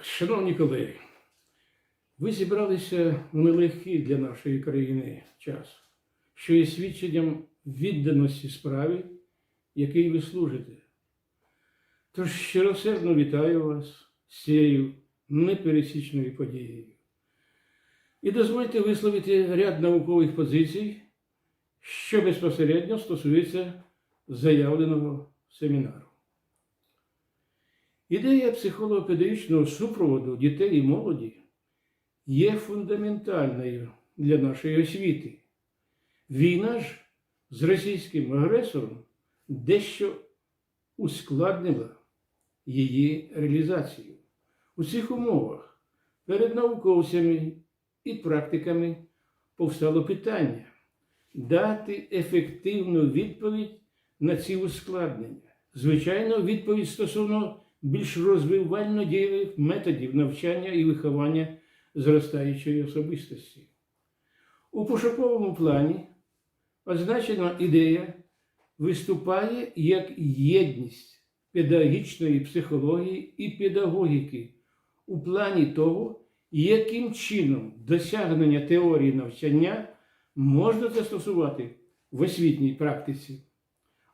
Шановні колеги, ви зібралися у нелегкий для нашої країни час, що є свідченням відданості справі, якій ви служите. Тож щиросердно вітаю вас з цією непересічною подією. І дозвольте висловити ряд наукових позицій, що безпосередньо стосується заявленого семінару. Ідея психолого-педагогічного супроводу дітей і молоді є фундаментальною для нашої освіти. Війна ж з російським агресором дещо ускладнила її реалізацію. У цих умовах перед науковцями і практиками повстало питання дати ефективну відповідь на ці ускладнення. Звичайно, відповідь стосовно більш розвивально дієвих методів навчання і виховання зростаючої особистості. У пошуковому плані означена ідея виступає як єдність педагогічної психології і педагогіки у плані того, яким чином досягнення теорії навчання можна застосувати в освітній практиці.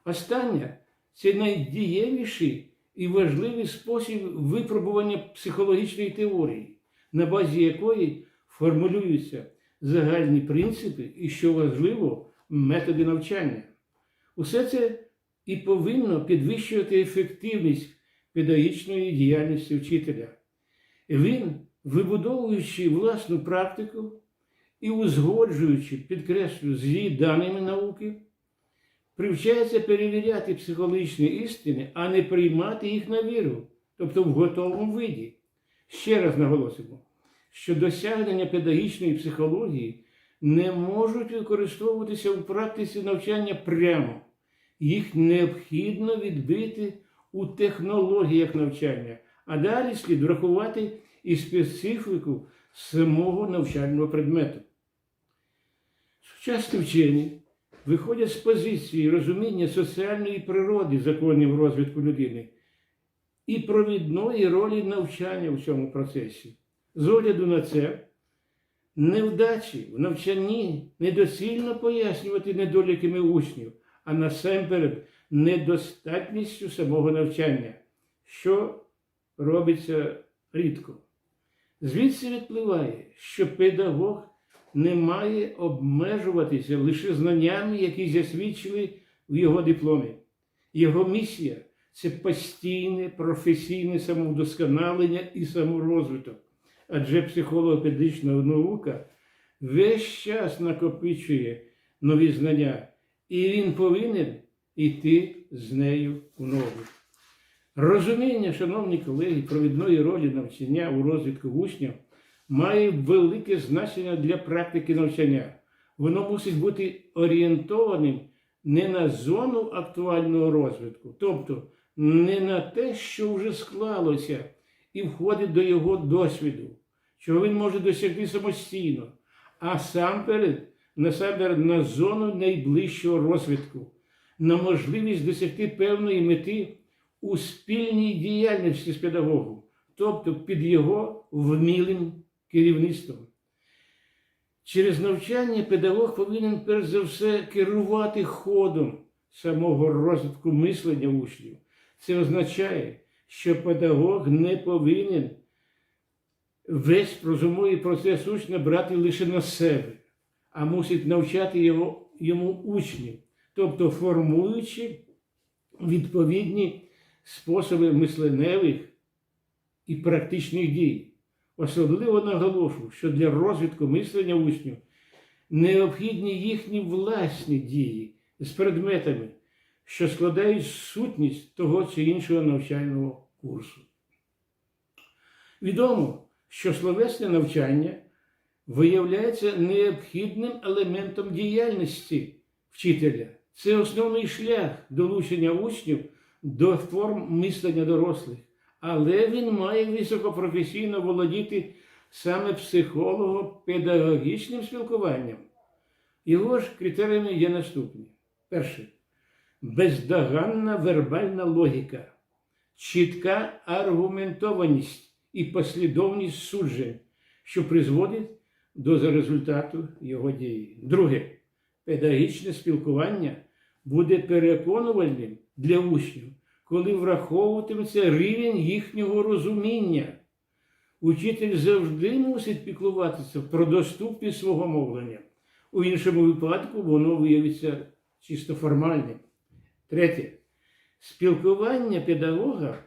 Остання це найдієвіший і важливий спосіб випробування психологічної теорії, на базі якої формулюються загальні принципи і, що важливо, методи навчання. Усе це і повинно підвищувати ефективність педагогічної діяльності вчителя. Він, вибудовуючи власну практику і узгоджуючи, підкреслю, з її даними науки, привчається перевіряти психологічні істини, а не приймати їх на віру, тобто в готовому виді. Ще раз наголосимо, що досягнення педагогічної психології не можуть використовуватися у практиці навчання прямо. Їх необхідно відбити у технологіях навчання, а далі слід врахувати і специфіку самого навчального предмету. Сучасні вчені виходять з позиції розуміння соціальної природи законів розвитку людини і провідної ролі навчання в цьому процесі. З огляду на це, невдачі в навчанні недоцільно пояснювати недоліками учнів, а насамперед недостатністю самого навчання, що робиться рідко. Звідси відпливає, що педагог не має обмежуватися лише знаннями, які засвідчили в його дипломі. Його місія це постійне професійне самовдосконалення і саморозвиток. Адже психолого-педагогічна наука весь час накопичує нові знання, і він повинен йти з нею у ногу. Розуміння, шановні колеги, провідної ролі навчання у розвитку учнів має велике значення для практики навчання. Воно мусить бути орієнтованим не на зону актуального розвитку, тобто не на те, що вже склалося і входить до його досвіду, чого він може досягти самостійно, а сам перед насамперед на зону найближчого розвитку, на можливість досягти певної мети у спільній діяльності з педагогом, тобто під його вмілим керівництвом. Через навчання педагог повинен перш за все керувати ходом самого розвитку мислення учнів. Це означає, що педагог не повинен весь розумовий процес учня брати лише на себе, а мусить навчати його, йому учнів, тобто формуючи відповідні способи мисленевих і практичних дій. Особливо наголошую, що для розвитку мислення учнів необхідні їхні власні дії з предметами, що складають сутність того чи іншого навчального курсу. Відомо, що словесне навчання виявляється необхідним елементом діяльності вчителя. Це основний шлях долучення учнів до форм мислення дорослих але він має високопрофесійно володіти саме психолого-педагогічним спілкуванням. Його ж критеріями є наступні: перше. Бездоганна вербальна логіка, чітка аргументованість і послідовність суджень, що призводить до результату його дії. Друге, педагогічне спілкування буде переконувальним для учнів, коли враховуватиметься рівень їхнього розуміння. Учитель завжди мусить піклуватися про доступність свого мовлення. У іншому випадку воно виявиться чисто формальним. Третє. Спілкування педагога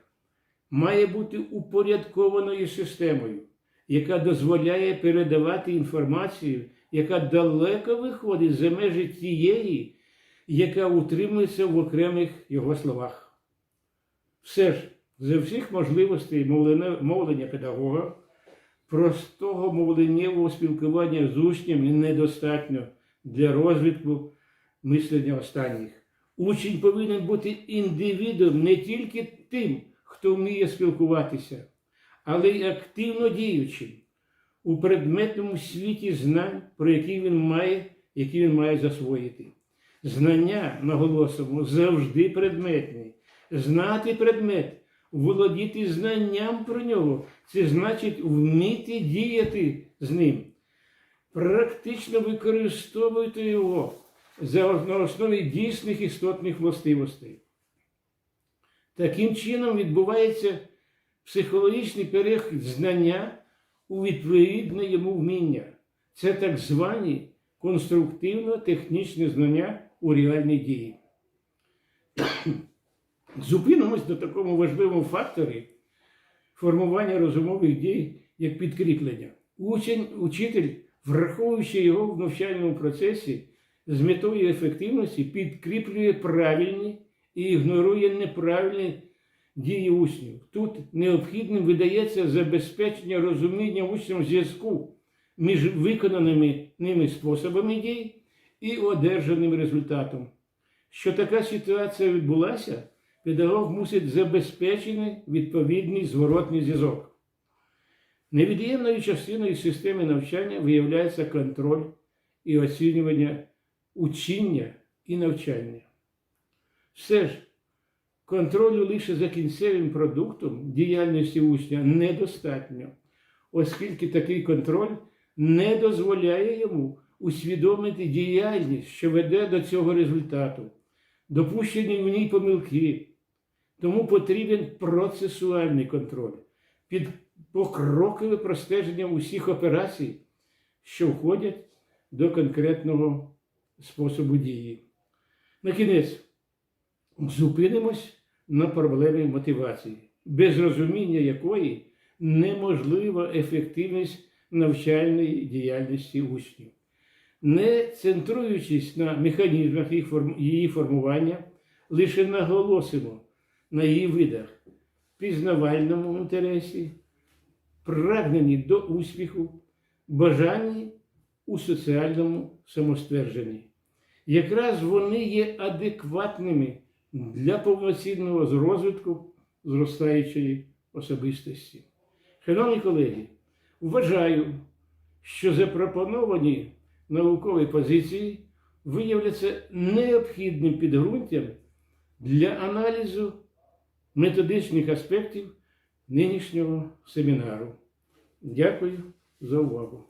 має бути упорядкованою системою, яка дозволяє передавати інформацію, яка далеко виходить за межі тієї, яка утримується в окремих його словах. Все ж, за всіх можливостей мовлення, педагога, простого мовленнєвого спілкування з учнями недостатньо для розвитку мислення останніх. Учень повинен бути індивідом не тільки тим, хто вміє спілкуватися, але й активно діючим у предметному світі знань, про які він має, які він має засвоїти. Знання, наголосимо, завжди предметні. Знати предмет, володіти знанням про нього це значить вміти діяти з ним. Практично використовуйте його на основі дійсних істотних властивостей. Таким чином відбувається психологічний перехід знання у відповідне йому вміння. Це так звані конструктивно-технічні знання у реальній дії. Зупинимось на такому важливому факторі формування розумових дій як підкріплення. Учень, учитель, враховуючи його в навчальному процесі, з метою ефективності підкріплює правильні і ігнорує неправильні дії учнів. Тут необхідним видається забезпечення розуміння учням зв'язку між виконаними ними способами дій і одержаним результатом. Що така ситуація відбулася, педагог мусить забезпечити відповідний зворотний зв'язок. Невід'ємною частиною системи навчання виявляється контроль і оцінювання учіння і навчання. Все ж, контролю лише за кінцевим продуктом діяльності учня недостатньо, оскільки такий контроль не дозволяє йому усвідомити діяльність, що веде до цього результату, допущені в ній помилки. Тому потрібен процесуальний контроль під покрокове простеження усіх операцій, що входять до конкретного способу дії. На кінець зупинимось на проблемі мотивації, без розуміння якої неможлива ефективність навчальної діяльності учнів. Не центруючись на механізмах її формування, лише наголосимо на її видах пізнавальному інтересі, прагненні до успіху, бажанні у соціальному самоствердженні. Якраз вони є адекватними для повноцінного розвитку зростаючої особистості. Шановні колеги, вважаю, що запропоновані наукові позиції виявляться необхідним підґрунтям для аналізу методичних аспектів нинішнього семінару. Дякую за увагу.